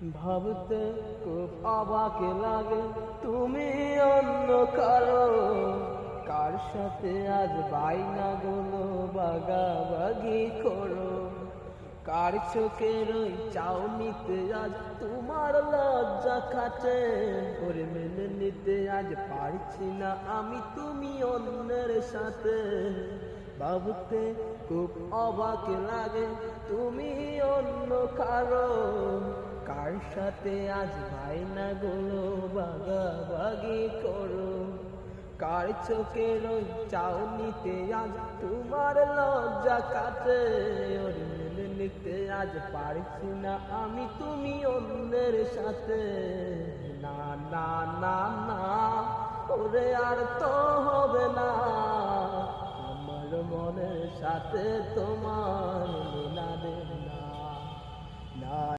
ভাবতে খুব অবাক লাগে। তুমি অন্য কারও? কার সাথে আজ বাইনা গুলো বাগাবাগি করো? কার চোখের ওই চাউনিতে আজ তোমার লজ্জা কাটে ওরে মেনে নিতে আজ পারছি না আমি তুমি অন্যের সাথে। ভাবতে খুব অবাক লাগে, তুমি অন্য কারও? কার সাথে আজ ভাইনা গুলো বাগাবাগি করো। কার চোখের ওই চাউনিতে আজ তোমার লজ্জা কাটে ওর মেনে নিতে আজ পারছি না আমি তুমি অন্যের সাথে। না না না না, ওরে আর তো হবে না। আমার মনের সাথে তোমার